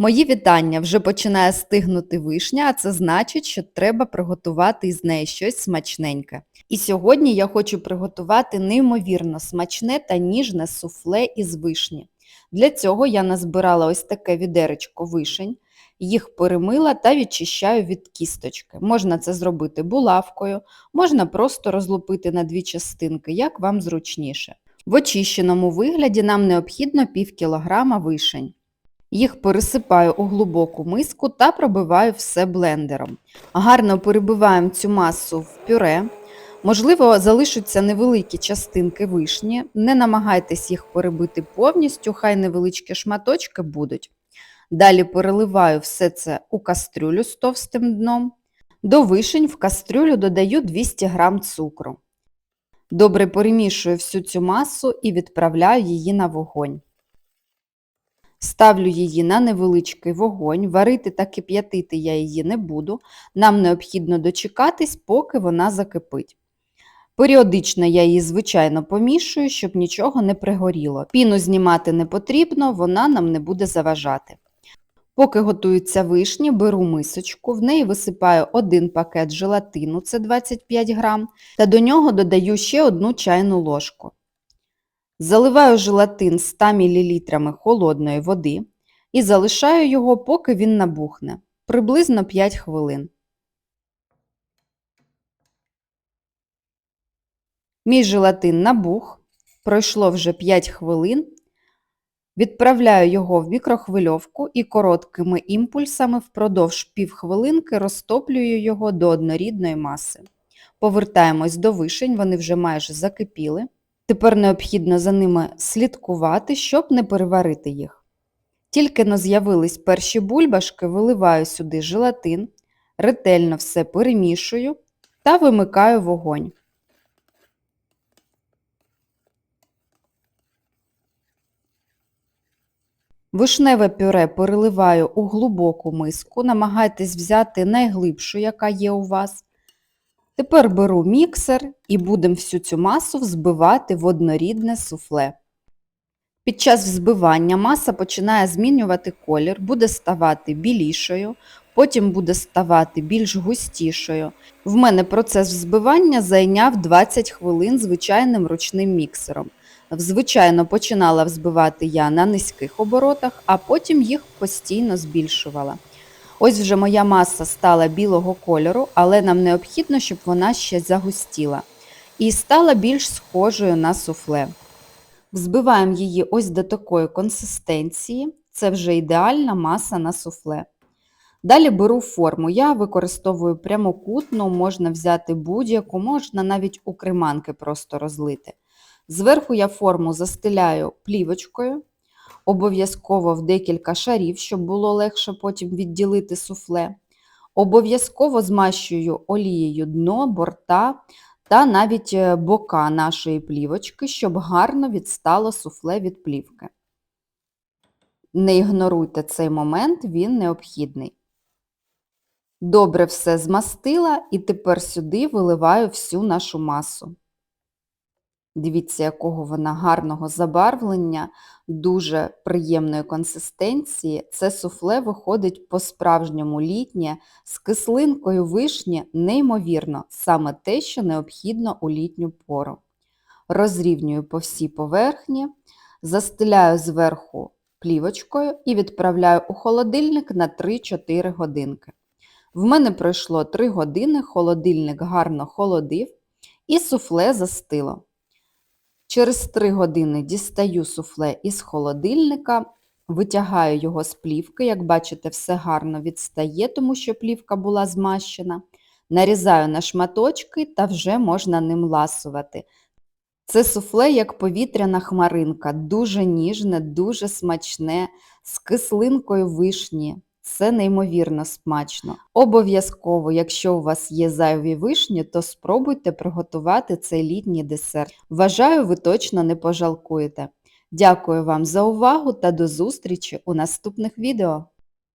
Мої вітання! Вже починає стигнути вишня, а це значить, що треба приготувати із неї щось смачненьке. І сьогодні я хочу приготувати неймовірно смачне та ніжне суфле із вишні. Для цього я назбирала ось таке відеречко вишень, їх перемила та відчищаю від кісточки. Можна це зробити булавкою, можна просто розлупити на дві частинки, як вам зручніше. В очищеному вигляді нам необхідно пів кілограма вишень. Їх пересипаю у глибоку миску та пробиваю все блендером. Гарно перебиваємо цю масу в пюре. Можливо, залишаться невеликі частинки вишні, не намагайтесь їх перебити повністю, хай невеличкі шматочки будуть. Далі переливаю все це у кастрюлю з товстим дном. До вишень в кастрюлю додаю 200 г цукру. Добре перемішую всю цю масу і відправляю її на вогонь. Ставлю її на невеличкий вогонь, варити та кип'ятити я її не буду. Нам необхідно дочекатись, поки вона закипить. Періодично я її, звичайно, помішую, щоб нічого не пригоріло. Піну знімати не потрібно, вона нам не буде заважати. Поки готуються вишні, беру мисочку, в неї висипаю один пакет желатину, це 25 грам, та до нього додаю ще одну чайну ложку. Заливаю желатин 100 мл холодної води і залишаю його, поки він набухне, приблизно 5 хвилин. Мій желатин набух, пройшло вже 5 хвилин. Відправляю його в мікрохвильовку і короткими імпульсами впродовж півхвилинки розтоплюю його до однорідної маси. Повертаємось до вишень, вони вже майже закипіли. Тепер необхідно за ними слідкувати, щоб не переварити їх. Тільки но з'явились перші бульбашки, виливаю сюди желатин, ретельно все перемішую та вимикаю вогонь. Вишневе пюре переливаю у глибоку миску, намагайтесь взяти найглибшу, яка є у вас. Тепер беру міксер і будемо всю цю масу взбивати в однорідне суфле. Під час взбивання маса починає змінювати колір, буде ставати білішою, потім буде ставати більш густішою. В мене процес взбивання зайняв 20 хвилин звичайним ручним міксером. Звичайно, починала взбивати я на низьких оборотах, а потім їх постійно збільшувала. Ось вже моя маса стала білого кольору, але нам необхідно, щоб вона ще загустіла і стала більш схожою на суфле. Взбиваємо її ось до такої консистенції, це вже ідеальна маса на суфле. Далі беру форму. Я використовую прямокутну, можна взяти будь-яку, можна навіть у креманки просто розлити. Зверху я форму застеляю плівочкою, обов'язково в декілька шарів, щоб було легше потім відділити суфле. Обов'язково змащую олією дно, борта та навіть е, бока нашої плівочки, щоб гарно відстало суфле від плівки. Не ігноруйте цей момент, він необхідний. Добре все змастила і тепер сюди виливаю всю нашу масу. Дивіться, якого вона гарного забарвлення, дуже приємної консистенції. Це суфле виходить по-справжньому літнє, з кислинкою вишні, неймовірно, саме те, що необхідно у літню пору. Розрівнюю по всій поверхні, застеляю зверху плівочкою і відправляю у холодильник на 3-4 годинки. В мене пройшло 3 години, холодильник гарно холодив і суфле застило. Через 3 години дістаю суфле із холодильника, витягаю його з плівки, як бачите, все гарно відстає, тому що плівка була змащена. Нарізаю на шматочки та вже можна ним ласувати. Це суфле, як повітряна хмаринка, дуже ніжне, дуже смачне, з кислинкою вишні. Це неймовірно смачно. Обов'язково, якщо у вас є зайві вишні, то спробуйте приготувати цей літній десерт. Вважаю, ви точно не пожалкуєте. Дякую вам за увагу та до зустрічі у наступних відео!